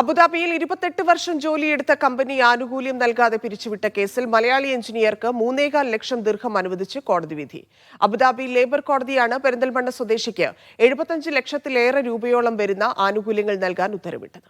അബുദാബിയിൽ ഇരുപത്തെട്ട് വർഷം ജോലിയെടുത്ത കമ്പനി ആനുകൂല്യം നൽകാതെ പിരിച്ചുവിട്ട കേസിൽ മലയാളി എഞ്ചിനീയർക്ക് മൂന്നേകാൽ ലക്ഷം ദീർഘം അനുവദിച്ച് കോടതി വിധി. അബുദാബി ലേബർ കോടതിയാണ് പെരിന്തൽമണ്ണ സ്വദേശിക്ക് എഴുപത്തഞ്ച് ലക്ഷത്തിലേറെ രൂപയോളം വരുന്ന ആനുകൂല്യങ്ങൾ നൽകാൻ ഉത്തരവിട്ടത്.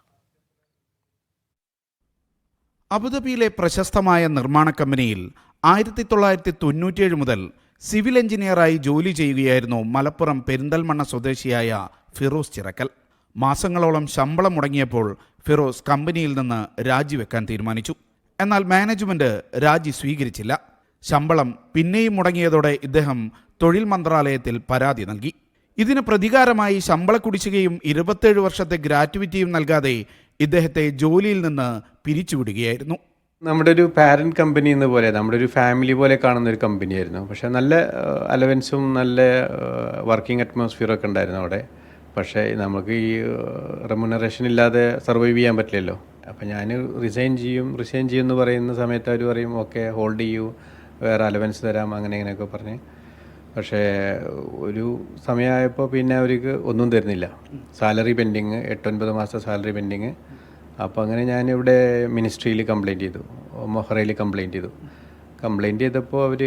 അബുദാബിയിലെ പ്രശസ്തമായ നിർമ്മാണ കമ്പനിയിൽ ആയിരത്തി തൊള്ളായിരത്തി തൊണ്ണൂറ്റിയേഴ് മുതൽ സിവിൽ എഞ്ചിനീയറായി ജോലി ചെയ്യുകയായിരുന്നു മലപ്പുറം പെരിന്തൽമണ്ണ സ്വദേശിയായ ഫിറോസ് ചിറക്കൽ. മാസങ്ങളോളം ശമ്പളം മുടങ്ങിയപ്പോൾ ഫിറോസ് കമ്പനിയിൽ നിന്ന് രാജിവെക്കാൻ തീരുമാനിച്ചു. എന്നാൽ മാനേജ്മെന്റ് രാജി സ്വീകരിച്ചില്ല. ശമ്പളം പിന്നെയും മുടങ്ങിയതോടെ ഇദ്ദേഹം തൊഴിൽ മന്ത്രാലയത്തിൽ പരാതി നൽകി. ഇതിന് പ്രതികാരമായി ശമ്പള കുടിശ്ശികയും ഇരുപത്തേഴ് വർഷത്തെ ഗ്രാറ്റുവിറ്റിയും നൽകാതെ ഇദ്ദേഹത്തെ ജോലിയിൽ നിന്ന് പിരിച്ചുവിടുകയായിരുന്നു. നമ്മുടെ ഒരു പാരന്റ് കമ്പനി എന്ന പോലെ നമ്മുടെ ഒരു ഫാമിലി പോലെ കാണുന്ന ഒരു കമ്പനിയായിരുന്നു പക്ഷേ നല്ല അലവൻസും നല്ല വർക്കിംഗ് അറ്റ്മോസ്ഫിയർ ഒക്കെ ഉണ്ടായിരുന്നു അവിടെ. പക്ഷേ നമുക്ക് ഈ റെമുനറേഷൻ ഇല്ലാതെ സർവൈവ് ചെയ്യാൻ പറ്റില്ലല്ലോ. അപ്പം ഞാൻ റിസൈൻ ചെയ്യും റിസൈൻ ചെയ്യും എന്ന് പറയുന്ന സമയത്ത് അവർ പറയും ഓക്കെ ഹോൾഡ് ചെയ്യൂ വേറെ അലവൻസ് തരാം അങ്ങനെ ഇങ്ങനെയൊക്കെ പറഞ്ഞ്. പക്ഷേ ഒരു സമയമായപ്പോൾ പിന്നെ അവർക്ക് ഒന്നും തരുന്നില്ല. സാലറി പെൻഡിങ് എട്ടൊൻപത് മാസത്തെ സാലറി പെൻഡിങ് അപ്പോൾ അങ്ങനെ ഞാൻ ഇവിടെ മിനിസ്ട്രിയിൽ കംപ്ലയിന്റ് ചെയ്തു മൊഹറയിൽ കംപ്ലയിന്റ് ചെയ്തു. കംപ്ലയിന്റ് ചെയ്തപ്പോൾ അവർ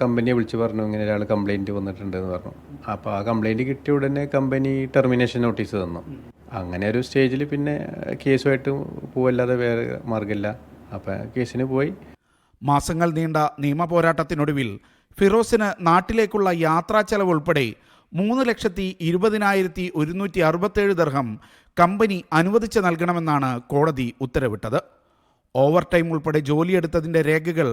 കമ്പനിയെ വിളിച്ച് പറഞ്ഞു ഇങ്ങനെ ഒരാൾ കംപ്ലയിന്റ് വന്നിട്ടുണ്ടെന്ന് പറഞ്ഞു. അപ്പോൾ ആ കംപ്ലയിന്റ് കിട്ടിയ ഉടനെ കമ്പനി ടെർമിനേഷൻ നോട്ടീസ് തന്നു. അങ്ങനെ ഒരു സ്റ്റേജിൽ പിന്നെ കേസുമായിട്ട് പോവല്ലാതെ വേറെ മാർഗമില്ല. അപ്പോൾ കേസിന് പോയി. മാസങ്ങൾ നീണ്ട നിയമ പോരാട്ടത്തിനൊടുവിൽ ഫിറോസിന് നാട്ടിലേക്കുള്ള യാത്രാ ചെലവ് ഉൾപ്പെടെ മൂന്ന് ലക്ഷത്തി ഇരുപതിനായിരത്തി ഒരുന്നൂറ്റി അറുപത്തേഴ് ദർഹം കമ്പനി അനുവദിച്ച് നൽകണമെന്നാണ് കോടതി ഉത്തരവിട്ടത്. ഓവർ ടൈം ഉൾപ്പെടെ ജോലിയെടുത്തതിന്റെ രേഖകൾ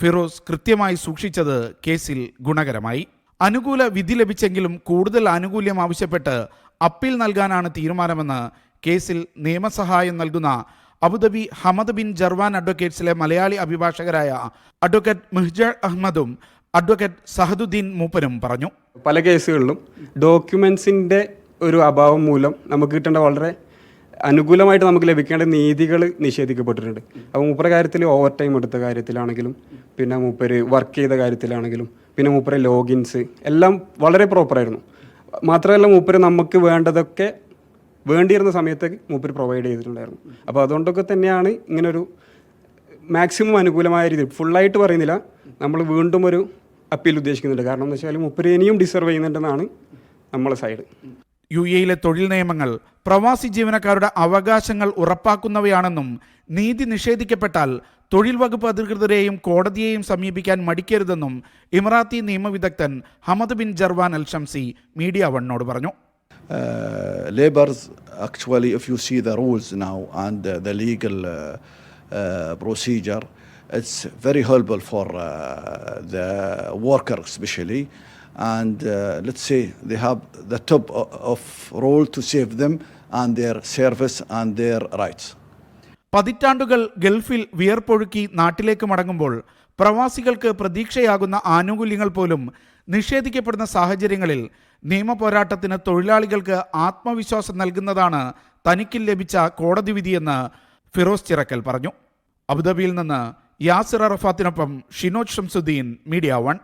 ഫിറോസ് കൃത്യമായി സൂക്ഷിച്ചത് കേസിൽ ഗുണകരമായി. അനുകൂല വിധി ലഭിച്ചെങ്കിലും കൂടുതൽ ആനുകൂല്യം ആവശ്യപ്പെട്ട് അപ്പീൽ നൽകാനാണ് തീരുമാനമെന്ന് കേസിൽ നിയമസഹായം നൽകുന്ന Abu Dhabi Hamad bin Jarwan അഡ്വക്കേറ്റ്സിലെ മലയാളി അഭിഭാഷകരായ അഡ്വക്കേറ്റ് മിഹ്ജ അഹമ്മദും അഡ്വക്കേറ്റ് സഹദുദ്ദീൻ മൂപ്പനും പറഞ്ഞു. പല കേസുകളിലും ഡോക്യുമെന്റ്സിന്റെ ഒരു അഭാവം മൂലം നമുക്ക് കിട്ടേണ്ട വളരെ അനുകൂലമായിട്ട് നമുക്ക് ലഭിക്കേണ്ട നീതികൾ നിഷേധിക്കപ്പെട്ടിട്ടുണ്ട്. അപ്പോൾ മൂപ്പര കാര്യത്തിൽ ഓവർ ടൈം എടുത്ത കാര്യത്തിലാണെങ്കിലും പിന്നെ മൂപ്പര് വർക്ക് ചെയ്ത കാര്യത്തിലാണെങ്കിലും പിന്നെ മൂപ്പര ലോഗിൻസ് എല്ലാം വളരെ പ്രോപ്പറായിരുന്നു മാത്രമല്ല മൂപ്പര് നമുക്ക് വേണ്ടതൊക്കെ വേണ്ടിയിരുന്ന സമയത്ത് മൂപ്പര് പ്രൊവൈഡ് ചെയ്തിട്ടുണ്ടായിരുന്നു. അപ്പോൾ അതുകൊണ്ടൊക്കെ തന്നെയാണ് ഇങ്ങനൊരു മാക്സിമം അനുകൂലമായ രീതി ഫുള്ളായിട്ട് പറയുന്നില്ല നമ്മൾ വീണ്ടും ഒരു അപ്പീൽ ഉദ്ദേശിക്കുന്നുണ്ട്. കാരണം എന്ന് വെച്ചാൽ മുപ്പര് ഇനിയും ഡിസർവ് ചെയ്യുന്നുണ്ടെന്നാണ് നമ്മളെ സൈഡ് യു എയിലെ തൊഴിൽ നിയമങ്ങൾ പ്രവാസി ജീവനക്കാരുടെ അവകാശങ്ങൾ ഉറപ്പാക്കുന്നവയാണെന്നും നീതി നിഷേധിക്കപ്പെട്ടാൽ തൊഴിൽ വകുപ്പ് അധികൃതരെയും കോടതിയെയും സമീപിക്കാൻ മടിക്കരുതെന്നും Emirati നിയമവിദഗ്ധൻ Hamad bin Jarwan Al Shamsi Media വണ്ണോട് പറഞ്ഞു. Labours actually if you see the rules now and the legal the it's very uh, for the worker helpful and uh, let's say they have the top of role to save them and their service and their rights. പതിറ്റാണ്ടുകൾ ഗൾഫിൽ വിയർപ്പൊഴുക്കി നാട്ടിലേക്ക് മടങ്ങുമ്പോൾ പ്രവാസികൾക്ക് പ്രതീക്ഷയാകുന്ന ആനുകൂല്യങ്ങൾ പോലും നിഷേധിക്കപ്പെടുന്ന സാഹചര്യങ്ങളിൽ നിയമപോരാട്ടത്തിന് തൊഴിലാളികൾക്ക് ആത്മവിശ്വാസം നൽകുന്നതാണ് തനിക്ക് ലഭിച്ച കോടതി വിധിയെന്ന് ഫിറോസ് ചിറക്കൽ പറഞ്ഞു. അബുദാബിയിൽ നിന്ന് യാസിർ അറഫാത്തിനൊപ്പം ഷിനോജ് ഷംസുദ്ദീൻ മീഡിയ വൺ.